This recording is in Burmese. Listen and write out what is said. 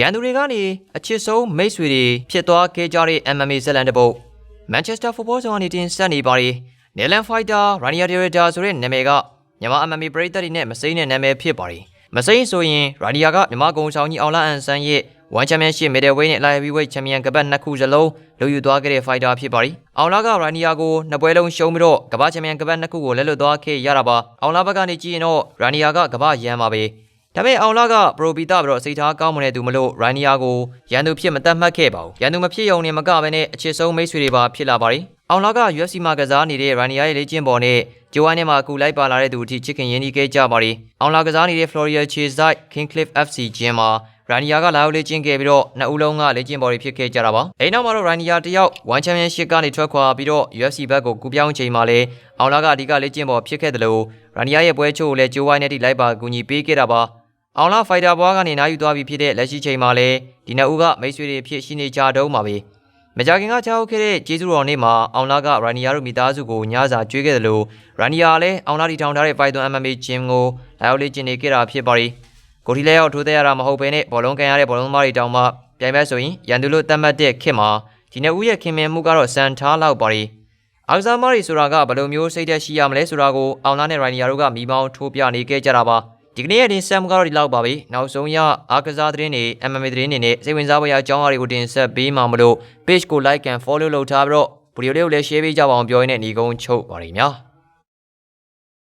ရန်သူတွေကနေအချစ်ဆုံးမိတ်ဆွေတွေဖြစ်သွားခဲ့ကြတဲ့ MMA ဇက်လန်တစ်ပုတ် Manchester Football Zone အနေတင်ဆက်နေပါရီ Netherland Fighter Rania Derrida ဆိုတဲ့နာမည်ကမြန်မာ MMA ပရိသတ်တွေနဲ့မစိမ့်တဲ့နာမည်ဖြစ်ပါရီမစိမ့်ဆိုရင် Rania ကမြန်မာကုံဆောင်ကြီးအောင်လာအန်ဆန်ရဲ့ One Championship Middleweight နဲ့ Light Heavyweight Champion ကပတ်နှစ်ခုစလုံးလူယူသွားခဲ့တဲ့ fighter ဖြစ်ပါရီအောင်လာက Rania ကိုနှစ်ပွဲလုံးရှုံးပြီးတော့ကမ္ဘာချန်ပီယံကပတ်နှစ်ခုကိုလက်လွတ်သွားခဲ့ရတာပါအောင်လာဘက်ကနေကြည့်ရင်တော့ Rania ကကမ္ဘာရန်ပါပဲ ဒါပေမဲ့အောင်လာကပရိုပီတာပြီးတော့စိတ်ထားကောင်းမွန်တဲ့သူမလို့ရိုင်းနီယာကိုရန်သူဖြစ်မတတ်မှတ်ခဲ့ပါဘူး။ရန်သူမဖြစ်ုံနဲ့မကဘဲနဲ့အချစ်ဆုံးမိတ်ဆွေတွေပါဖြစ်လာပါရီ။အောင်လာက UFC မှာကစားနေတဲ့ရိုင်းနီယာရဲ့လေ့ကျင့်ပေါ်နဲ့ဂျိုဝိုင်းနဲ့မှာကူလိုက်ပါလာတဲ့သူအထိချစ်ခင်ရင်းနှီးခဲ့ကြပါရီ။အောင်လာကစားနေတဲ့ Florida Chase Kingcliff FC Gym မှာရိုင်းနီယာကလာရောက်လေ့ကျင့်ခဲ့ပြီးတော့နှစ်ဦးလုံးကလေ့ကျင့်ပေါ်တွေဖြစ်ခဲ့ကြတာပါ။အဲဒီနောက်မှာတော့ရိုင်းနီယာတယောက် One Championship ကနေထွက်ခွာပြီးတော့ UFC ဘက်ကိုကူပြောင်းချိန်မှာလဲအောင်လာကအဓိကလေ့ကျင့်ပေါ်ဖြစ်ခဲ့တယ်လို့ရိုင်းနီယာရဲ့ပွဲချိုးကိုလည်းဂျိုဝိုင်းနဲ့တိလိုက်ပါကူညီပေးခဲ့တာပါ။ အောင်လာဖိုက်တာဘွားကနေနားယူသွားပြီဖြစ်တဲ့လက်ရှိချိန်မှာလည်းဒီနှစ်ဦးကမိတ်ဆွေတွေဖြစ်ရှိနေကြတုံးပါပဲမကြခင်ကချောက်ခဲ့တဲ့ကျေးဇူးတော်နေ့မှာအောင်လာကရန်နီယာတို့မိသားစုကိုညစာကျွေးခဲ့တယ်လို့ရန်နီယာလည်းအောင်လာတီထောင်ထားတဲ့ Python MMA Gym ကိုလာရောက်လေ့ကျင့်နေခဲ့တာဖြစ်ပါရီကိုတီလဲရောက်ထိုးတဲ့ရတာမဟုတ်ဘဲနဲ့ဘောလုံးကန်ရတဲ့ဘောလုံးသမားတွေတောင်မှပြိုင်ပွဲဆိုရင်ရန်သူလို့တတ်မှတ်တဲ့ခင်မှာဒီနှစ်ဦးရဲ့ခင်မင်မှုကတော့စံထားလောက်ပါရီအားကစားမားတွေဆိုတာကဘယ်လိုမျိုးစိတ်သက်ရှိရမလဲဆိုတာကိုအောင်လာနဲ့ရိုင်နီယာတို့ကမိမောင်းထိုးပြနေခဲ့ကြတာပါ ဒီကနေ့ရဲ့တင်ဆက်မှုကတော့ဒီလောက်ပါပဲနောက်ဆုံးရအားကစားသတင်းတွေ MMA သတင်းတွေနဲ့စိတ်ဝင်စားဖွယ်ရာအကြောင်းအရာတွေကိုတင်ဆက်ပေးမှာမလို့ page ကို like and follow လုပ်ထားပြီးတော့ဗီဒီယိုလေးကိုလည်း share ပေးကြပါအောင်ပြောရင်းနဲ့ညီကုန်းချုပ်ပါရည်များ